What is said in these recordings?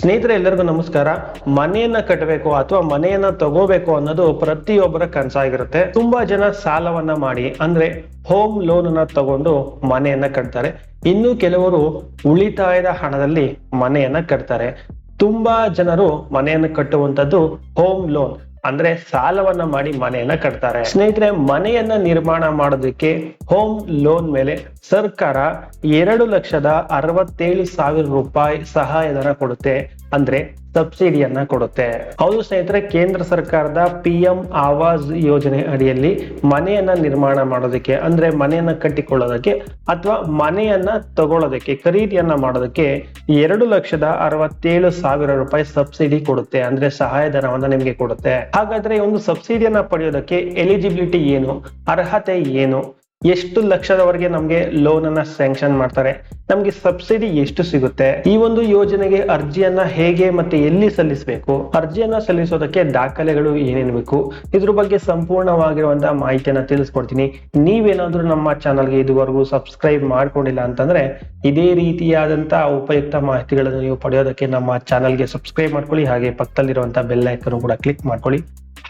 ಸ್ನೇಹಿತರೆ, ಎಲ್ಲರಿಗೂ ನಮಸ್ಕಾರ. ಮನೆಯನ್ನ ಕಟ್ಟಬೇಕು ಅಥವಾ ಮನೆಯನ್ನ ತಗೋಬೇಕು ಅನ್ನೋದು ಪ್ರತಿಯೊಬ್ಬರ ಕನಸಾಗಿರುತ್ತೆ. ತುಂಬಾ ಜನ ಸಾಲವನ್ನ ಮಾಡಿ, ಅಂದ್ರೆ ಹೋಮ್ ಲೋನ್ ಅನ್ನ ತಗೊಂಡು ಮನೆಯನ್ನ ಕಟ್ತಾರೆ. ಇನ್ನು ಕೆಲವರು ಉಳಿತಾಯದ ಹಣದಲ್ಲಿ ಮನೆಯನ್ನ ಕಟ್ತಾರೆ. ತುಂಬಾ ಜನರು ಮನೆಯನ್ನ ಕಟ್ಟುವಂತದ್ದು ಹೋಮ್ ಲೋನ್ ಅಂದ್ರೆ ಸಾಲವನ್ನ ಮಾಡಿ ಮನೆಯನ್ನ ಕಟ್ತಾರೆ. ಸ್ನೇಹಿತರೆ, ಮನೆಯನ್ನ ನಿರ್ಮಾಣ ಮಾಡೋದಕ್ಕೆ ಹೋಮ್ ಲೋನ್ ಮೇಲೆ ಸರ್ಕಾರ ಎರಡು ಲಕ್ಷದ ಅರವತ್ತೇಳು ಸಾವಿರ ರೂಪಾಯಿ ಸಹಾಯಧನ ಕೊಡುತ್ತೆ. ಅಂದ್ರೆ ಸಬ್ಸಿಡಿಯನ್ನ ಕೊಡುತ್ತೆ. ಹೌದು ಸ್ನೇಹಿತರೆ, ಕೇಂದ್ರ ಸರ್ಕಾರದ ಪಿ ಎಂ ಆವಾಸ್ ಯೋಜನೆ ಅಡಿಯಲ್ಲಿ ಮನೆಯನ್ನ ನಿರ್ಮಾಣ ಮಾಡೋದಕ್ಕೆ, ಅಂದ್ರೆ ಮನೆಯನ್ನ ಕಟ್ಟಿಕೊಳ್ಳೋದಕ್ಕೆ ಅಥವಾ ಮನೆಯನ್ನ ತಗೊಳ್ಳೋದಕ್ಕೆ, ಖರೀದಿಯನ್ನ ಮಾಡೋದಕ್ಕೆ ಎರಡು ಲಕ್ಷದ ಅರವತ್ತೇಳು ಸಾವಿರ ರೂಪಾಯಿ ಸಬ್ಸಿಡಿ ಕೊಡುತ್ತೆ, ಅಂದ್ರೆ ಸಹಾಯಧನವನ್ನ ನಿಮ್ಗೆ ಕೊಡುತ್ತೆ. ಹಾಗಾದ್ರೆ ಒಂದು ಸಬ್ಸಿಡಿಯನ್ನ ಪಡೆಯೋದಕ್ಕೆ ಎಲಿಜಿಬಿಲಿಟಿ ಏನು, ಅರ್ಹತೆ ಏನು? ಎಷ್ಟು ಲಕ್ಷದವರೆಗೆ ನಮ್ಗೆ ಲೋನ್ ಅನ್ನ ಸ್ಯಾಂಕ್ಷನ್ ಮಾಡ್ತಾರೆ, ನಮ್ಗೆ ಸಬ್ಸಿಡಿ ಎಷ್ಟು ಸಿಗುತ್ತೆ, ಈ ಒಂದು ಯೋಜನೆಗೆ ಅರ್ಜಿಯನ್ನ ಹೇಗೆ ಮತ್ತೆ ಎಲ್ಲಿ ಸಲ್ಲಿಸಬೇಕು, ಅರ್ಜಿಯನ್ನ ಸಲ್ಲಿಸೋದಕ್ಕೆ ದಾಖಲೆಗಳು ಏನೇನ್ ಬೇಕು, ಇದ್ರ ಬಗ್ಗೆ ಸಂಪೂರ್ಣವಾಗಿರುವಂತಹ ಮಾಹಿತಿಯನ್ನ ತಿಳಿಸ್ಕೊಡ್ತೀನಿ. ನೀವೇನಾದ್ರೂ ನಮ್ಮ ಚಾನಲ್ಗೆ ಇದುವರೆಗೂ ಸಬ್ಸ್ಕ್ರೈಬ್ ಮಾಡ್ಕೊಂಡಿಲ್ಲ ಅಂತಂದ್ರೆ, ಇದೇ ರೀತಿಯಾದಂತಹ ಉಪಯುಕ್ತ ಮಾಹಿತಿಗಳನ್ನು ನೀವು ಪಡೆಯೋದಕ್ಕೆ ನಮ್ಮ ಚಾನಲ್ಗೆ ಸಬ್ಸ್ಕ್ರೈಬ್ ಮಾಡ್ಕೊಳ್ಳಿ, ಹಾಗೆ ಪಕ್ಕದಲ್ಲಿರುವಂತಹ ಬೆಲ್ ಐಕನ್ ಕೂಡ ಕ್ಲಿಕ್ ಮಾಡ್ಕೊಳ್ಳಿ.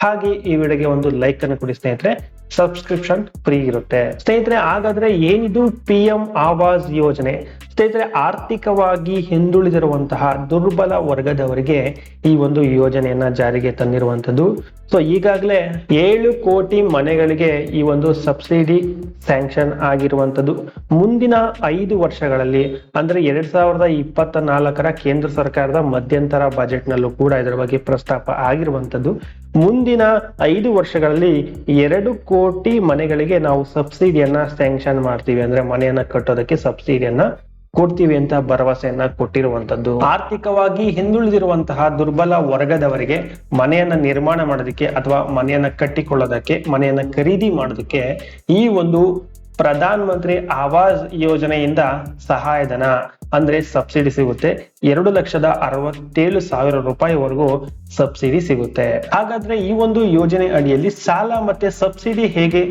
ಹಾಗೆ ಈ ವಿಡಿಯೋಗೆ ಒಂದು ಲೈಕ್ ಅನ್ನು ಕೊಡಿ ಸ್ನೇಹಿತರೆ. ಸಬ್ಸ್ಕ್ರಿಪ್ಷನ್ ಫ್ರೀ ಇರುತ್ತೆ. ಸ್ನೇಹಿತರೆ, ಹಾಗಾದ್ರೆ ಏನಿದು ಪಿ ಎಂ ಆವಾಸ್ ಯೋಜನೆ? ಸ್ನೇಹಿತರೆ, ಆರ್ಥಿಕವಾಗಿ ಹಿಂದುಳಿದಿರುವಂತಹ ದುರ್ಬಲ ವರ್ಗದವರಿಗೆ ಈ ಒಂದು ಯೋಜನೆಯನ್ನ ಜಾರಿಗೆ ತಂದಿರುವಂತದ್ದು ಸೊ ಈಗಾಗಲೇ ಏಳು ಕೋಟಿ ಮನೆಗಳಿಗೆ ಈ ಒಂದು ಸಬ್ಸಿಡಿ ಸ್ಯಾಂಕ್ಷನ್ ಆಗಿರುವಂತದ್ದು ಮುಂದಿನ ಐದು ವರ್ಷಗಳಲ್ಲಿ, ಅಂದ್ರೆ ಎರಡ್ ಸಾವಿರದ ಇಪ್ಪತ್ತ ನಾಲ್ಕರ ಕೇಂದ್ರ ಸರ್ಕಾರದ ಮಧ್ಯಂತರ ಬಜೆಟ್ ನಲ್ಲೂ ಕೂಡ ಇದರ ಬಗ್ಗೆ ಪ್ರಸ್ತಾಪ ಆಗಿರುವಂತದ್ದು ಮುಂದಿನ ಐದು ವರ್ಷಗಳಲ್ಲಿ ಎರಡು ಕೋಟಿ ಮನೆಗಳಿಗೆ ನಾವು ಸಬ್ಸಿಡಿಯನ್ನ ಸ್ಯಾಂಕ್ಷನ್ ಮಾಡ್ತೀವಿ. ಅಂದ್ರೆ ಮನೆಯನ್ನ ಕಟ್ಟೋದಕ್ಕೆ ಸಬ್ಸಿಡಿಯನ್ನ ಕೊಡ್ತೀವಿ ಅಂತ ಭರವಸೆಯನ್ನ ಕೊಟ್ಟಿರುವಂತದ್ದು. ಆರ್ಥಿಕವಾಗಿ ಹಿಂದುಳಿದಿರುವಂತಹ ದುರ್ಬಲ ವರ್ಗದವರಿಗೆ ಮನೆಯನ್ನ ನಿರ್ಮಾಣ ಮಾಡೋದಕ್ಕೆ ಅಥವಾ ಮನೆಯನ್ನ ಕಟ್ಟಿಕೊಳ್ಳೋದಕ್ಕೆ, ಮನೆಯನ್ನ ಖರೀದಿ ಮಾಡೋದಕ್ಕೆ ಈ ಒಂದು ಪ್ರಧಾನ ಮಂತ್ರಿ ಆವಾಸ್ ಯೋಜನೆಯಿಂದ ಸಹಾಯಧನ, ಅಂದ್ರೆ ಸಬ್ಸಿಡಿ ಸಿಗುತ್ತೆ. ಎರಡು ಲಕ್ಷದ ಅರವತ್ತೇಳು ಸಾವಿರ ರೂಪಾಯಿವರೆಗೂ ಸಬ್ಸಿಡಿ ಸಿಗುತ್ತೆ. ಹಾಗಾದ್ರೆ ಈ ಒಂದು ಯೋಜನೆ ಅಡಿಯಲ್ಲಿ ಸಾಲ ಮತ್ತೆ ಸಬ್ಸಿಡಿ ಹೇಗೆ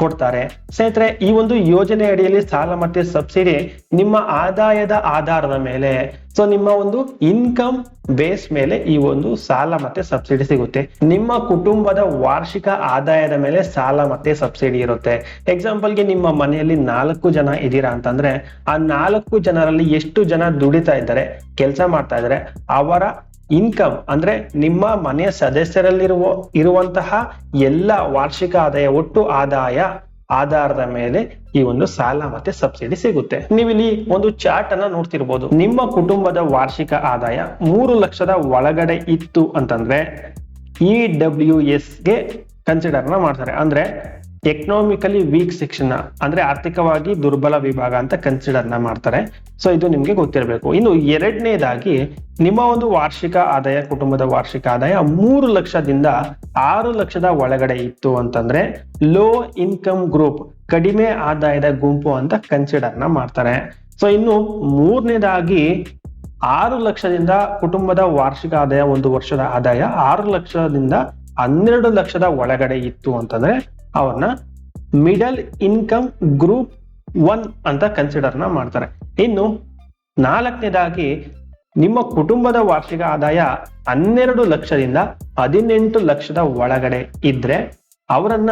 ಕೊಡ್ತಾರೆ. ಸ್ನೇಹಿತರೆ, ಈ ಒಂದು ಯೋಜನೆ ಅಡಿಯಲ್ಲಿ ಸಾಲ ಮತ್ತೆ ಸಬ್ಸಿಡಿ ನಿಮ್ಮ ಆದಾಯದ ಆಧಾರದ ಮೇಲೆ ಸೊ ನಿಮ್ಮ ಒಂದು ಇನ್ಕಮ್ ಬೇಸ್ ಮೇಲೆ ಈ ಒಂದು ಸಾಲ ಮತ್ತೆ ಸಬ್ಸಿಡಿ ಸಿಗುತ್ತೆ. ನಿಮ್ಮ ಕುಟುಂಬದ ವಾರ್ಷಿಕ ಆದಾಯದ ಮೇಲೆ ಸಾಲ ಮತ್ತೆ ಸಬ್ಸಿಡಿ ಇರುತ್ತೆ. ಎಕ್ಸಾಂಪಲ್ಗೆ ನಿಮ್ಮ ಮನೆಯಲ್ಲಿ ನಾಲ್ಕು ಜನ ಇದ್ದೀರಾ ಅಂತಂದ್ರೆ, ಆ ನಾಲ್ಕು ಜನರಲ್ಲಿ ಎಷ್ಟು ಜನ ದುಡಿತಾ ಇದ್ದಾರೆ, ಕೆಲಸ ಮಾಡ್ತಾ ಇದ್ದಾರೆ, ಅವರ ಇನ್ಕಮ್ ಅಂದ್ರೆ ನಿಮ್ಮ ಮನೆಯ ಸದಸ್ಯರಲ್ಲಿರುವ, ಇರುವಂತಹ ಎಲ್ಲ ವಾರ್ಷಿಕ ಆದಾಯ, ಒಟ್ಟು ಆದಾಯ ಆಧಾರದ ಮೇಲೆ ಈ ಒಂದು ಸಾಲ ಮತ್ತೆ ಸಬ್ಸಿಡಿ ಸಿಗುತ್ತೆ. ನೀವಿಲ್ಲಿ ಒಂದು ಚಾರ್ಟ್ ಅನ್ನ ನೋಡ್ತಿರ್ಬೋದು. ನಿಮ್ಮ ಕುಟುಂಬದ ವಾರ್ಷಿಕ ಆದಾಯ ಮೂರು ಲಕ್ಷದ ಒಳಗಡೆ ಇತ್ತು ಅಂತಂದ್ರೆ ಇ ಡಬ್ಲ್ಯೂ ಎಸ್ಗೆ ಕನ್ಸಿಡರ್ನ ಮಾಡ್ತಾರೆ. ಅಂದ್ರೆ ಎಕನಾಮಿಕಲಿ ವೀಕ್ ಸೆಕ್ಷನ್ ಅಂದ್ರೆ ಆರ್ಥಿಕವಾಗಿ ದುರ್ಬಲ ವಿಭಾಗ ಅಂತ ಕನ್ಸಿಡರ್ನ ಮಾಡ್ತಾರೆ. ಸೊ ಇದು ನಿಮ್ಗೆ ಗೊತ್ತಿರಬೇಕು. ಇನ್ನು ಎರಡನೇದಾಗಿ, ನಿಮ್ಮ ಒಂದು ವಾರ್ಷಿಕ ಆದಾಯ, ಕುಟುಂಬದ ವಾರ್ಷಿಕ ಆದಾಯ ಮೂರು ಲಕ್ಷದಿಂದ ಆರು ಲಕ್ಷದ ಒಳಗಡೆ ಇತ್ತು ಅಂತಂದ್ರೆ ಲೋ ಇನ್ಕಮ್ ಗ್ರೂಪ್ ಕಡಿಮೆ ಆದಾಯದ ಗುಂಪು ಅಂತ ಕನ್ಸಿಡರ್ನ ಮಾಡ್ತಾರೆ. ಸೊ ಇನ್ನು ಮೂರನೇದಾಗಿ, ಆರು ಲಕ್ಷದಿಂದ ಕುಟುಂಬದ ವಾರ್ಷಿಕ ಆದಾಯ ಒಂದು ವರ್ಷದ ಆದಾಯ ಆರು ಲಕ್ಷದಿಂದ ಹನ್ನೆರಡು ಲಕ್ಷದ ಒಳಗಡೆ ಇತ್ತು ಅಂತಂದ್ರೆ ಅವ್ರನ್ನ ಮಿಡಲ್ ಇನ್ಕಮ್ ಗ್ರೂಪ್ ಒನ್ ಅಂತ ಕನ್ಸಿಡರ್ನ ಮಾಡ್ತಾರೆ. ಇನ್ನು ನಾಲ್ಕನೇದಾಗಿ ನಿಮ್ಮ ಕುಟುಂಬದ ವಾರ್ಷಿಕ ಆದಾಯ ಹನ್ನೆರಡು ಲಕ್ಷದಿಂದ ಹದಿನೆಂಟು ಲಕ್ಷದ ಒಳಗಡೆ ಇದ್ರೆ ಅವರನ್ನ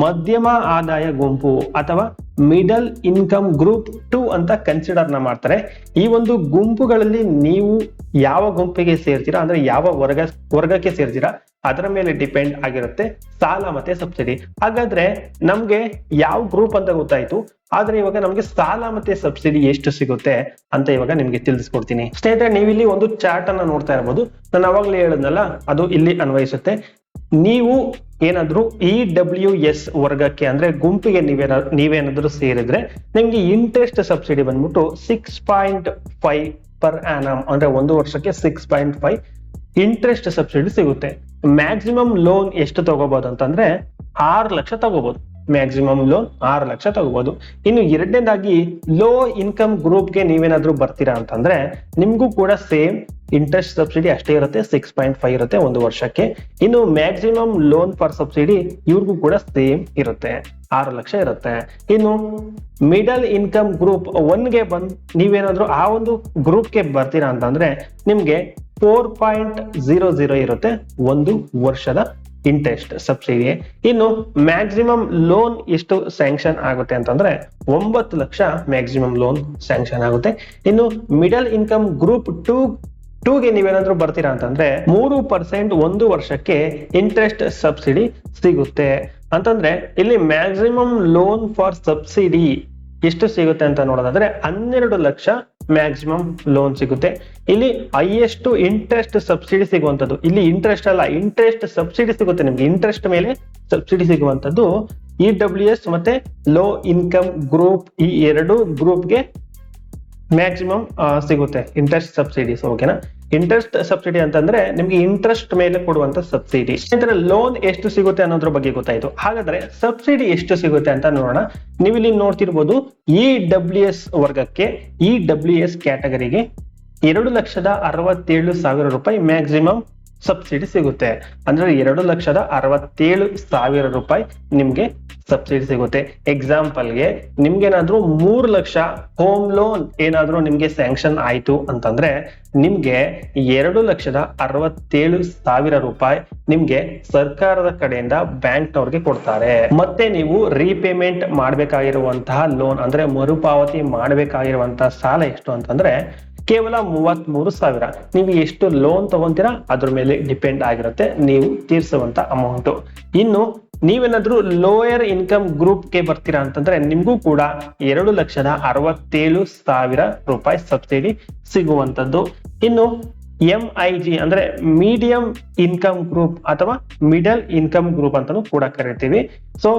ಮಧ್ಯಮ ಆದಾಯ ಗುಂಪು ಅಥವಾ ಮಿಡಲ್ ಇನ್ಕಮ್ ಗ್ರೂಪ್ ಟು ಅಂತ ಕನ್ಸಿಡರ್ನ ಮಾಡ್ತಾರೆ. ಈ ಒಂದು ಗುಂಪುಗಳಲ್ಲಿ ನೀವು ಯಾವ ಗುಂಪಿಗೆ ಸೇರ್ತೀರಾ ಅಂದ್ರೆ ಯಾವ ವರ್ಗ, ವರ್ಗಕ್ಕೆ ಸೇರ್ತೀರಾ, ಅದರ ಮೇಲೆ ಡಿಪೆಂಡ್ ಆಗಿರುತ್ತೆ ಸಾಲ ಮತ್ತೆ ಸಬ್ಸಿಡಿ ಹಾಗಾದ್ರೆ ನಮ್ಗೆ ಯಾವ ಗ್ರೂಪ್ ಅಂತ ಗೊತ್ತಾಯ್ತು, ಆದ್ರೆ ಇವಾಗ ನಮ್ಗೆ ಸಾಲ ಮತ್ತೆ ಸಬ್ಸಿಡಿ ಎಷ್ಟು ಸಿಗುತ್ತೆ ಅಂತ ಇವಾಗ ನಿಮ್ಗೆ ತಿಳಿಸ್ಕೊಡ್ತೀನಿ. ಸ್ನೇಹಿತರೆ, ನೀವಿಲ್ಲಿ ಒಂದು ಚಾರ್ಟ್ ಅನ್ನ ನೋಡ್ತಾ ಇರಬಹುದು ನಾನು ಅವಾಗ್ಲೇ ಹೇಳಿದ್ನಲ್ಲ, ಅದು ಇಲ್ಲಿ ಅನ್ವಯಿಸುತ್ತೆ. ನೀವು ಏನಾದರೂ ಇ ಡಬ್ಲ್ಯೂ ಎಸ್ ವರ್ಗಕ್ಕೆ ಅಂದ್ರೆ ಗುಂಪಿಗೆ ನೀವೇನ, ನೀವೇನಾದರೂ ಸೇರಿದ್ರೆ ನಿಮ್ಗೆ ಇಂಟ್ರೆಸ್ಟ್ ಸಬ್ಸಿಡಿ ಬಂದ್ಬಿಟ್ಟು six point five per annum ಅಂದ್ರೆ ಒಂದು ವರ್ಷಕ್ಕೆ six point five interest subsidy ಸಿಗುತ್ತೆ. ಮ್ಯಾಕ್ಸಿಮಮ್ ಲೋನ್ ಎಷ್ಟು ತಗೋಬಹುದು ಅಂತಂದ್ರೆ ಆರು ಲಕ್ಷ ತಗೋಬಹುದು ಮ್ಯಾಕ್ಸಿಮಮ್ ಲೋನ್ ಆರು ಲಕ್ಷ ತಗೋಬಹುದು ಇನ್ನು ಎರಡನೇದಾಗಿ ಲೋ ಇನ್ಕಮ್ ಗ್ರೂಪ್ಗೆ ನೀವೇನಾದ್ರೂ ಬರ್ತೀರಾ ಅಂತಂದ್ರೆ ನಿಮ್ಗೂ ಕೂಡ ಸೇಮ್ ಇಂಟ್ರೆಸ್ಟ್ ಸಬ್ಸಿಡಿ ಅಷ್ಟೇ ಇರುತ್ತೆ ಸಿಕ್ಸ್ ಪಾಯಿಂಟ್ ಫೈವ್ ಇರುತ್ತೆ ಒಂದು ವರ್ಷಕ್ಕೆ. ಇನ್ನು ಮ್ಯಾಕ್ಸಿಮಮ್ ಲೋನ್ ಫಾರ್ ಸಬ್ಸಿಡಿ ಇವ್ರಿಗೂ ಕೂಡ ಸೇಮ್ ಇರುತ್ತೆ, ಆರು ಲಕ್ಷ ಇರುತ್ತೆ. ಇನ್ನು ಮಿಡಲ್ ಇನ್ಕಮ್ ಗ್ರೂಪ್ ಒನ್ಗೆ ಬಂದ್, ನೀವೇನಾದ್ರೂ ಆ ಒಂದು ಗ್ರೂಪ್ಗೆ ಬರ್ತೀರಾ ಅಂತಂದ್ರೆ ನಿಮ್ಗೆ ಫೋರ್ ಪಾಯಿಂಟ್ ಜೀರೋ ಜೀರೋ ಇರುತ್ತೆ ಒಂದು ವರ್ಷದ ಇಂಟ್ರೆಸ್ಟ್ ಸಬ್ಸಿಡಿ ಇನ್ನು ಮ್ಯಾಕ್ಸಿಮಮ್ ಲೋನ್ ಎಷ್ಟು ಸ್ಯಾಂಕ್ಷನ್ ಆಗುತ್ತೆ ಅಂತಂದ್ರೆ ಒಂಬತ್ತು ಲಕ್ಷ ಮ್ಯಾಕ್ಸಿಮಮ್ ಲೋನ್ ಸ್ಯಾಂಕ್ಷನ್ ಆಗುತ್ತೆ. ಇನ್ನು ಮಿಡಲ್ ಇನ್ಕಮ್ ಗ್ರೂಪ್ ಟೂ ಟೂಗೆ ನೀವೇನಾದ್ರೂ ಬರ್ತೀರಾ ಅಂತಂದ್ರೆ ಮೂರು ಪರ್ಸೆಂಟ್ ಒಂದು ವರ್ಷಕ್ಕೆ ಇಂಟ್ರೆಸ್ಟ್ ಸಬ್ಸಿಡಿ ಸಿಗುತ್ತೆ. ಅಂತಂದ್ರೆ ಇಲ್ಲಿ ಮ್ಯಾಕ್ಸಿಮಮ್ ಲೋನ್ ಫಾರ್ ಸಬ್ಸಿಡಿ ಎಷ್ಟು ಸಿಗುತ್ತೆ ಅಂತ ನೋಡೋದಾದ್ರೆ ಹನ್ನೆರಡು ಲಕ್ಷ ಮ್ಯಾಕ್ಸಿಮಮ್ ಲೋನ್ ಸಿಗುತ್ತೆ. ಇಲ್ಲಿ ಹೈಯೆಸ್ಟ್ ಇಂಟ್ರೆಸ್ಟ್ ಸಬ್ಸಿಡಿ ಸಿಗುವಂತದ್ದು ಇಲ್ಲಿ ಇಂಟ್ರೆಸ್ಟ್ ಅಲ್ಲ ಇಂಟ್ರೆಸ್ಟ್ ಸಬ್ಸಿಡಿ ಸಿಗುತ್ತೆ ನಿಮ್ಗೆ. ಇಂಟ್ರೆಸ್ಟ್ ಮೇಲೆ ಸಬ್ಸಿಡಿ ಸಿಗುವಂತದ್ದು ಇ ಡಬ್ಲ್ಯೂ ಎಸ್ ಮತ್ತೆ ಲೋ ಇನ್ಕಮ್ ಗ್ರೂಪ್ ಈ ಎರಡು ಗ್ರೂಪ್ಗೆ ಮ್ಯಾಕ್ಸಿಮಮ್ ಸಿಗುತ್ತೆ. ಇಂಟ್ರೆಸ್ಟ್ ಸಬ್ಸಿಡೀಸ್ ಓಕೆನಾ ಇಂಟ್ರೆಸ್ಟ್ ಸಬ್ಸಿಡಿ ಅಂತಂದ್ರೆ ನಿಮ್ಗೆ ಇಂಟ್ರೆಸ್ಟ್ ಮೇಲೆ ಕೊಡುವಂತ ಸಬ್ಸಿಡಿ ಲೋನ್ ಎಷ್ಟು ಸಿಗುತ್ತೆ ಅನ್ನೋದ್ರ ಬಗ್ಗೆ ಗೊತ್ತಾಯ್ತು. ಹಾಗಾದ್ರೆ ಸಬ್ಸಿಡಿ ಎಷ್ಟು ಸಿಗುತ್ತೆ ಅಂತ ನೋಡೋಣ. ನೀವು ಇಲ್ಲಿ ನೋಡ್ತಿರ್ಬೋದು ಇ ಡಬ್ಲ್ಯೂ ಎಸ್ ವರ್ಗಕ್ಕೆ ಇ ಡಬ್ಲ್ಯೂ ಎಸ್ ಕ್ಯಾಟಗರಿಗೆ ಎರಡು ಲಕ್ಷದ ಅರವತ್ತೇಳು ಸಾವಿರ ರೂಪಾಯಿ ಮ್ಯಾಕ್ಸಿಮಮ್ ಸಬ್ಸಿಡಿ ಸಿಗುತ್ತೆ. ಅಂದ್ರೆ ಎರಡು ಲಕ್ಷದ ಅರವತ್ತೇಳು ಸಾವಿರ ರೂಪಾಯಿ ನಿಮ್ಗೆ ಸಬ್ಸಿಡಿ ಸಿಗುತ್ತೆ. ಎಕ್ಸಾಂಪಲ್ಗೆ ನಿಮ್ಗೇನಾದ್ರೂ ಮೂರು ಲಕ್ಷ ಹೋಮ್ ಲೋನ್ ಏನಾದ್ರೂ ನಿಮ್ಗೆ ಸ್ಯಾಂಕ್ಷನ್ ಆಯ್ತು ಅಂತಂದ್ರೆ ನಿಮ್ಗೆ ಎರಡು ಲಕ್ಷದ ಅರವತ್ತೇಳು ಸಾವಿರ ರೂಪಾಯಿ ನಿಮ್ಗೆ ಸರ್ಕಾರದ ಕಡೆಯಿಂದ ಬ್ಯಾಂಕ್ನವ್ರಿಗೆ ಕೊಡ್ತಾರೆ. ಮತ್ತೆ ನೀವು ರೀಪೇಮೆಂಟ್ ಮಾಡ್ಬೇಕಾಗಿರುವಂತಹ ಲೋನ್ ಅಂದ್ರೆ ಮರುಪಾವತಿ ಮಾಡ್ಬೇಕಾಗಿರುವಂತಹ ಸಾಲ ಎಷ್ಟು ಅಂತಂದ್ರೆ ಕೇವಲ ಮೂವತ್ತ್ ಮೂರು ಸಾವಿರ. ನೀವು ಎಷ್ಟು ಲೋನ್ ತಗೊಂತೀರಾ, ಅದ್ರ ಮೇಲೆ ಡಿಪೆಂಡ್ ಆಗಿರುತ್ತೆ. ನೀವು ತೀರಿಸುವಂತ ಅಮೌಂಟ್ ಇನ್ನು ನೀವೇನಾದ್ರೂ ಲೋಯರ್ ಇನ್ಕಮ್ ಗ್ರೂಪ್ಗೆ ಬರ್ತೀರಾ ಅಂತಂದ್ರೆ, ನಿಮ್ಗೂ ಕೂಡ ಎರಡು ಲಕ್ಷದ ಅರವತ್ತೇಳು ಸಾವಿರ ರೂಪಾಯಿ ಸಬ್ಸಿಡಿ ಸಿಗುವಂತದ್ದು ಇನ್ನು ಎಂ ಐ ಜಿ ಅಂದ್ರೆ ಮೀಡಿಯಂ ಇನ್ಕಮ್ ಗ್ರೂಪ್ ಅಥವಾ ಮಿಡಲ್ ಇನ್ಕಮ್ ಗ್ರೂಪ್ ಅಂತಾನು ಕೂಡ ಕರಿತೀವಿ. ಸೊ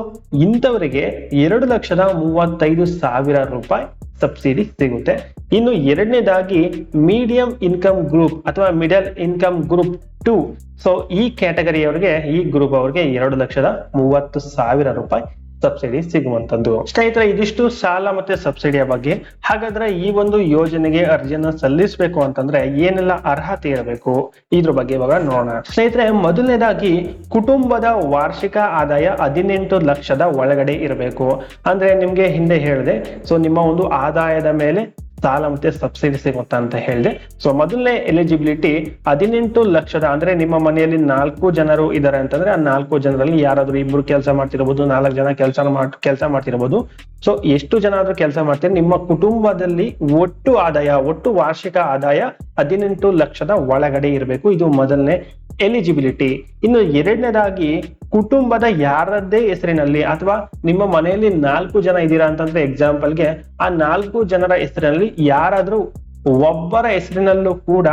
ಇಂಥವರಿಗೆ ಎರಡು ಲಕ್ಷದ ಮೂವತ್ತೈದು ಸಾವಿರ ರೂಪಾಯಿ ಸಬ್ಸಿಡಿ ಸಿಗುತ್ತೆ. ಇನ್ನು ಎರಡನೇದಾಗಿ ಮೀಡಿಯಂ ಇನ್ಕಮ್ ಗ್ರೂಪ್ ಅಥವಾ middle income group two so ಈ ಕ್ಯಾಟಗರಿಯವರಿಗೆ ಈ ಗ್ರೂಪ್ ಅವರಿಗೆ ಎರಡು ಲಕ್ಷದ ಮೂವತ್ತು ಸಾವಿರ ರೂಪಾಯಿ ಸಬ್ಸಿಡಿ ಸಿಗುವಂತದ್ದು. ಸ್ನೇಹಿತರೆ, ಇದಿಷ್ಟು ಸಾಲ ಮತ್ತೆ ಸಬ್ಸಿಡಿಯ ಬಗ್ಗೆ. ಹಾಗಾದ್ರೆ ಈ ಒಂದು ಯೋಜನೆಗೆ ಅರ್ಜಿಯನ್ನ ಸಲ್ಲಿಸಬೇಕು ಅಂತಂದ್ರೆ ಏನೆಲ್ಲ ಅರ್ಹತೆ ಇರಬೇಕು? ಇದ್ರ ಬಗ್ಗೆ ಇವಾಗ ನೋಡೋಣ. ಸ್ನೇಹಿತರೆ, ಮೊದಲನೇದಾಗಿ ಕುಟುಂಬದ ವಾರ್ಷಿಕ ಆದಾಯ ಹದಿನೆಂಟು ಲಕ್ಷದ ಒಳಗಡೆ ಇರಬೇಕು. ಅಂದ್ರೆ ನಿಮ್ಗೆ ಹಿಂದೆ ಹೇಳಿದೆ. ಸೊ ನಿಮ್ಮ ಒಂದು ಆದಾಯದ ಮೇಲೆ ಸಾಲ ಮತ್ತೆ ಸಬ್ಸಿಡಿ ಸಿಗುತ್ತಾ ಅಂತ ಹೇಳಿದೆ. ಸೊ ಮೊದಲನೇ ಎಲಿಜಿಬಿಲಿಟಿ ಹದಿನೆಂಟು ಲಕ್ಷದ ಅಂದ್ರೆ ನಿಮ್ಮ ಮನೆಯಲ್ಲಿ ನಾಲ್ಕು ಜನರು ಇದ್ದಾರೆ ಅಂತಂದ್ರೆ ಆ ನಾಲ್ಕು ಜನರಲ್ಲಿ ಯಾರಾದ್ರೂ ಇಬ್ರು ಕೆಲಸ ಮಾಡ್ತಿರಬಹುದು ನಾಲ್ಕು ಜನ ಕೆಲಸ ಮಾಡ್, ಕೆಲಸ ಮಾಡ್ತಿರಬಹುದು ಸೊ ಎಷ್ಟು ಜನ ಆದ್ರೂ ಕೆಲಸ ಮಾಡ್ತೀರಿ. ನಿಮ್ಮ ಕುಟುಂಬದಲ್ಲಿ ಒಟ್ಟು ಆದಾಯ, ಒಟ್ಟು ವಾರ್ಷಿಕ ಆದಾಯ ಹದಿನೆಂಟು ಲಕ್ಷದ ಒಳಗಡೆ ಇರಬೇಕು. ಇದು ಮೊದಲನೇ ಎಲಿಜಿಬಿಲಿಟಿ ಇನ್ನು ಎರಡನೇದಾಗಿ ಕುಟುಂಬದ ಯಾರದ್ದೇ ಹೆಸರಿನಲ್ಲಿ ಅಥವಾ ನಿಮ್ಮ ಮನೆಯಲ್ಲಿ ನಾಲ್ಕು ಜನ ಇದ್ದೀರಾ ಅಂತಂದ್ರೆ ಎಕ್ಸಾಂಪಲ್ಗೆ ಆ ನಾಲ್ಕು ಜನರ ಹೆಸರಿನಲ್ಲಿ ಯಾರಾದ್ರೂ ಒಬ್ಬರ ಹೆಸರಿನಲ್ಲೂ ಕೂಡ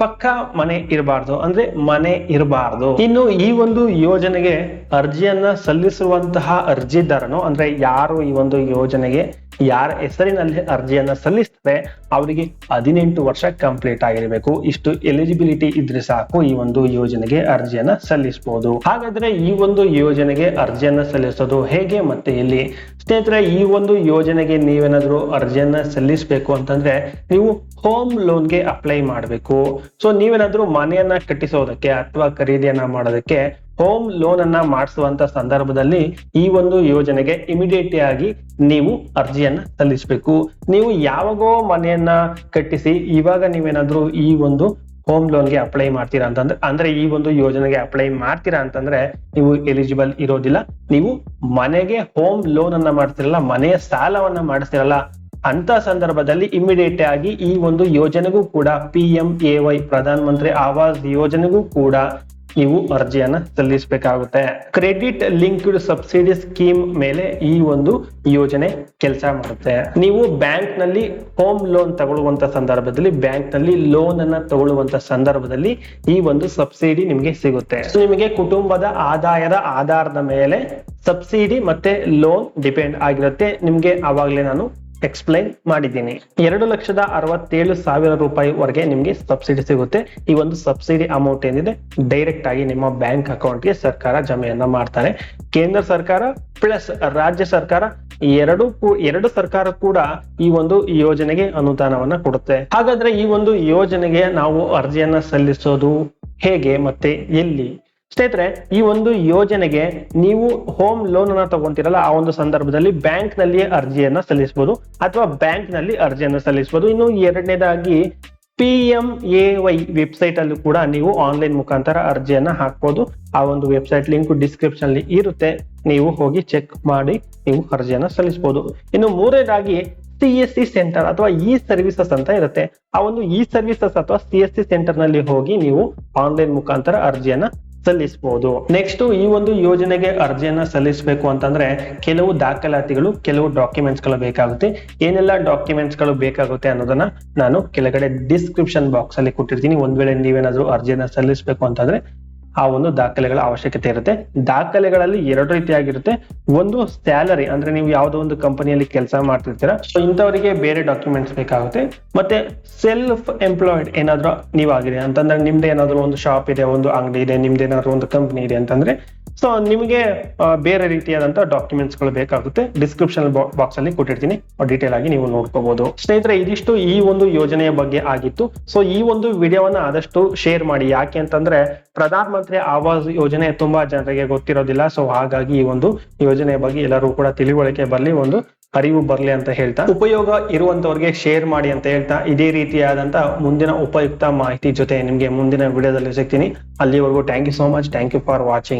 ಪಕ್ಕ ಮನೆ ಇರಬಾರ್ದು, ಅಂದ್ರೆ ಮನೆ ಇರಬಾರ್ದು. ಇನ್ನು ಈ ಒಂದು ಯೋಜನೆಗೆ ಅರ್ಜಿಯನ್ನ ಸಲ್ಲಿಸುವಂತಹ ಅರ್ಜಿದಾರನು, ಅಂದ್ರೆ ಯಾರು ಈ ಒಂದು ಯೋಜನೆಗೆ ಯಾರ ಹೆಸರಿನಲ್ಲಿ ಅರ್ಜಿಯನ್ನ ಸಲ್ಲಿಸ್ತಾರೆ ಅವರಿಗೆ ಹದಿನೆಂಟು ವರ್ಷ ಕಂಪ್ಲೀಟ್ ಆಗಿರಬೇಕು. ಇಷ್ಟು ಎಲಿಜಿಬಿಲಿಟಿ ಇದ್ರೆ ಸಾಕು ಈ ಒಂದು ಯೋಜನೆಗೆ ಅರ್ಜಿಯನ್ನ ಸಲ್ಲಿಸಬಹುದು ಹಾಗಾದ್ರೆ ಈ ಒಂದು ಯೋಜನೆಗೆ ಅರ್ಜಿಯನ್ನ ಸಲ್ಲಿಸೋದು ಹೇಗೆ ಮತ್ತೆ ಎಲ್ಲಿ? ಸ್ನೇಹಿತರೆ, ಈ ಒಂದು ಯೋಜನೆಗೆ ನೀವೇನಾದ್ರೂ ಅರ್ಜಿಯನ್ನ ಸಲ್ಲಿಸಬೇಕು ಅಂತಂದ್ರೆ ನೀವು ಹೋಮ್ ಲೋನ್ಗೆ ಅಪ್ಲೈ ಮಾಡಬೇಕು. ಸೊ ನೀವೇನಾದ್ರೂ ಮನೆಯನ್ನ ಕಟ್ಟಿಸೋದಕ್ಕೆ ಅಥವಾ ಖರೀದಿಯನ್ನ ಮಾಡೋದಕ್ಕೆ ಹೋಮ್ ಲೋನ್ ಅನ್ನ ಮಾಡಿಸುವಂತ ಸಂದರ್ಭದಲ್ಲಿ ಈ ಒಂದು ಯೋಜನೆಗೆ ಇಮಿಡಿಯೇಟ್ ಆಗಿ ನೀವು ಅರ್ಜಿಯನ್ನ ಸಲ್ಲಿಸಬೇಕು. ನೀವು ಯಾವಾಗೋ ಮನೆಯನ್ನ ಕಟ್ಟಿಸಿ ಇವಾಗ ನೀವೇನಾದ್ರೂ ಈ ಒಂದು ಹೋಮ್ ಲೋನ್ಗೆ ಅಪ್ಲೈ ಮಾಡ್ತೀರಾ ಅಂತಂದ್ರೆ, ಅಂದ್ರೆ ಈ ಒಂದು ಯೋಜನೆಗೆ ಅಪ್ಲೈ ಮಾಡ್ತೀರಾ ಅಂತಂದ್ರೆ ನೀವು ಎಲಿಜಿಬಲ್ ಇರೋದಿಲ್ಲ. ನೀವು ಮನೆಗೆ ಹೋಮ್ ಲೋನ್ ಅನ್ನ ಮಾಡ್ತಿರಲ್ಲ, ಮನೆಯ ಸಾಲವನ್ನ ಮಾಡಿಸ್ತಿರಲ್ಲ ಅಂತ ಸಂದರ್ಭದಲ್ಲಿ ಇಮಿಡಿಯೇಟ್ ಆಗಿ ಈ ಒಂದು ಯೋಜನೆಗೂ ಕೂಡ P M A Y Pradhan Mantri Awas ಯೋಜನೆಗೂ ಕೂಡ ನೀವು ಅರ್ಜಿಯನ್ನ ಸಲ್ಲಿಸಬೇಕಾಗುತ್ತೆ. ಕ್ರೆಡಿಟ್ ಲಿಂಕ್ಡ್ ಸಬ್ಸಿಡಿ ಸ್ಕೀಮ್ ಮೇಲೆ ಈ ಒಂದು ಯೋಜನೆ ಕೆಲಸ ಮಾಡುತ್ತೆ. ನೀವು ಬ್ಯಾಂಕ್ನಲ್ಲಿ ಹೋಮ್ ಲೋನ್ ತಗೊಳ್ಳುವಂತ ಸಂದರ್ಭದಲ್ಲಿ ಬ್ಯಾಂಕ್ನಲ್ಲಿ ಲೋನ್ ಅನ್ನ ತಗೊಳ್ಳುವಂತ ಸಂದರ್ಭದಲ್ಲಿ ಈ ಒಂದು ಸಬ್ಸಿಡಿ ನಿಮಗೆ ಸಿಗುತ್ತೆ. ನಿಮಗೆ ಕುಟುಂಬದ ಆದಾಯದ ಆಧಾರದ ಮೇಲೆ ಸಬ್ಸಿಡಿ ಮತ್ತೆ ಲೋನ್ ಡಿಪೆಂಡ್ ಆಗಿರುತ್ತೆ. ನಿಮ್ಗೆ ಅವಾಗಲೇ ನಾನು ಎಕ್ಸ್ಪ್ಲೈನ್ ಮಾಡಿದ್ದೀನಿ. ಎರಡು ಲಕ್ಷದ ಅರವತ್ತೇಳು ಸಾವಿರ ರೂಪಾಯಿ ವರೆಗೆ ನಿಮಗೆ ಸಬ್ಸಿಡಿ ಸಿಗುತ್ತೆ. ಈ ಒಂದು ಸಬ್ಸಿಡಿ ಅಮೌಂಟ್ ಏನಿದೆ ಡೈರೆಕ್ಟ್ ಆಗಿ ನಿಮ್ಮ ಬ್ಯಾಂಕ್ ಅಕೌಂಟ್ಗೆ ಸರ್ಕಾರ ಜಮೆಯನ್ನ ಮಾಡ್ತಾರೆ. ಕೇಂದ್ರ ಸರ್ಕಾರ ಪ್ಲಸ್ ರಾಜ್ಯ ಸರ್ಕಾರ ಎರಡು ಎರಡು ಸರ್ಕಾರ ಕೂಡ ಈ ಒಂದು ಯೋಜನೆಗೆ ಅನುದಾನವನ್ನ ಕೊಡುತ್ತೆ. ಹಾಗಾದ್ರೆ ಈ ಒಂದು ಯೋಜನೆಗೆ ನಾವು ಅರ್ಜಿಯನ್ನ ಸಲ್ಲಿಸೋದು ಹೇಗೆ ಮತ್ತೆ ಎಲ್ಲಿ? ಸ್ನೇಹಿತರೆ, ಈ ಒಂದು ಯೋಜನೆಗೆ ನೀವು ಹೋಮ್ ಲೋನ್ ಅನ್ನ ತಗೊಂತಿರಲ್ಲ, ಆ ಒಂದು ಸಂದರ್ಭದಲ್ಲಿ ಬ್ಯಾಂಕ್ನಲ್ಲಿ ಅರ್ಜಿಯನ್ನ ಸಲ್ಲಿಸಬಹುದು ಅಥವಾ ಬ್ಯಾಂಕ್ನಲ್ಲಿ ಅರ್ಜಿಯನ್ನ ಸಲ್ಲಿಸಬಹುದು ಇನ್ನು ಎರಡನೇದಾಗಿ P M A Y website ಅಲ್ಲೂ ಕೂಡ ನೀವು ಆನ್ಲೈನ್ ಮುಖಾಂತರ ಅರ್ಜಿಯನ್ನ ಹಾಕ್ಬೋದು. ಆ ಒಂದು ವೆಬ್ಸೈಟ್ ಲಿಂಕ್ ಡಿಸ್ಕ್ರಿಪ್ಷನ್ ಅಲ್ಲಿ ಇರುತ್ತೆ. ನೀವು ಹೋಗಿ ಚೆಕ್ ಮಾಡಿ ನೀವು ಅರ್ಜಿಯನ್ನ ಸಲ್ಲಿಸಬಹುದು ಇನ್ನು ಮೂರನೇದಾಗಿ ಸಿ ಎಸ್ ಸಿ ಸೆಂಟರ್ ಅಥವಾ ಇ ಸರ್ವಿಸಸ್ ಅಂತ ಇರುತ್ತೆ. ಆ ಒಂದು ಇ ಸರ್ವಿಸಸ್ ಅಥವಾ ಸಿ ಎಸ್ ಸಿ ಸೆಂಟರ್ನಲ್ಲಿ ಹೋಗಿ ನೀವು ಆನ್ಲೈನ್ ಮುಖಾಂತರ ಅರ್ಜಿಯನ್ನ ಸಲ್ಲಿಸಬಹುದು ನೆಕ್ಸ್ಟ್ ಈ ಒಂದು ಯೋಜನೆಗೆ ಅರ್ಜಿಯನ್ನ ಸಲ್ಲಿಸಬೇಕು ಅಂತಂದ್ರೆ ಕೆಲವು ದಾಖಲಾತಿಗಳು, ಕೆಲವು ಡಾಕ್ಯುಮೆಂಟ್ಸ್ಗಳು ಬೇಕಾಗುತ್ತೆ. ಏನೆಲ್ಲ ಡಾಕ್ಯುಮೆಂಟ್ಸ್ಗಳು ಬೇಕಾಗುತ್ತೆ ಅನ್ನೋದನ್ನ ನಾನು ಕೆಳಗಡೆ ಡಿಸ್ಕ್ರಿಪ್ಷನ್ ಬಾಕ್ಸ್ ಅಲ್ಲಿ ಕೊಟ್ಟಿರ್ತೀನಿ. ಒಂದ್ ವೇಳೆ ನೀವೇನಾದ್ರೂ ಅರ್ಜಿಯನ್ನ ಸಲ್ಲಿಸಬೇಕು ಅಂತಂದ್ರೆ ಆ ಒಂದು ದಾಖಲೆಗಳ ಅವಶ್ಯಕತೆ ಇರುತ್ತೆ. ದಾಖಲೆಗಳಲ್ಲಿ ಎರಡು ರೀತಿಯಾಗಿರುತ್ತೆ. ಒಂದು ಸ್ಯಾಲರಿ, ಅಂದ್ರೆ ನೀವು ಯಾವುದೋ ಒಂದು ಕಂಪನಿಯಲ್ಲಿ ಕೆಲಸ ಮಾಡ್ತಿರ್ತೀರಾ. ಸೊ ಇಂಥವರಿಗೆ ಬೇರೆ ಡಾಕ್ಯುಮೆಂಟ್ಸ್ ಬೇಕಾಗುತ್ತೆ. ಮತ್ತೆ ಸೆಲ್ಫ್ ಎಂಪ್ಲಾಯ್ಡ್ ಏನಾದ್ರೂ ನೀವಾಗಿದೆ. ಅಂತಂದ್ರೆ ನಿಮ್ದು ಏನಾದ್ರು ಒಂದು ಶಾಪ್ ಇದೆ, ಒಂದು ಅಂಗಡಿ ಇದೆ, ನಿಮ್ದು ಏನಾದ್ರು ಒಂದು ಕಂಪನಿ ಇದೆ ಅಂತಂದ್ರೆ ಸೊ ನಿಮಗೆ ಬೇರೆ ರೀತಿಯಾದಂತ ಡಾಕ್ಯುಮೆಂಟ್ಸ್ಗಳು ಬೇಕಾಗುತ್ತೆ. ಡಿಸ್ಕ್ರಿಪ್ಷನ್ ಬಾಕ್ಸ್ ಅಲ್ಲಿ ಕೊಟ್ಟಿರ್ತೀನಿ. ಡೀಟೇಲ್ ಆಗಿ ನೀವು ನೋಡ್ಕೋಬಹುದು ಸ್ನೇಹಿತರೆ, ಇದಿಷ್ಟು ಈ ಒಂದು ಯೋಜನೆಯ ಬಗ್ಗೆ ಆಗಿತ್ತು. ಸೊ ಈ ಒಂದು ವಿಡಿಯೋವನ್ನ ಆದಷ್ಟು ಶೇರ್ ಮಾಡಿ. ಯಾಕೆ ಅಂತಂದ್ರೆ, ಪ್ರಧಾನ ಮಂತ್ರಿ ಆವಾಸ್ ಯೋಜನೆ ತುಂಬಾ ಜನರಿಗೆ ಗೊತ್ತಿರೋದಿಲ್ಲ. ಸೊ ಹಾಗಾಗಿ ಈ ಒಂದು ಯೋಜನೆಯ ಬಗ್ಗೆ ಎಲ್ಲರೂ ಕೂಡ ತಿಳಿವಳಿಕೆ ಬರಲಿ, ಒಂದು ಅರಿವು ಬರಲಿ ಅಂತ ಹೇಳ್ತಾ. ಉಪಯೋಗ ಇರುವಂತವ್ರಿಗೆ ಶೇರ್ ಮಾಡಿ ಅಂತ ಹೇಳ್ತಾ. ಇದೇ ರೀತಿಯಾದಂತ ಮುಂದಿನ ಉಪಯುಕ್ತ ಮಾಹಿತಿ ಜೊತೆ ನಿಮ್ಗೆ ಮುಂದಿನ ವಿಡಿಯೋದಲ್ಲಿ ಸಿಗ್ತೀನಿ. ಅಲ್ಲಿವರೆಗೂ thank you so much thank you for watching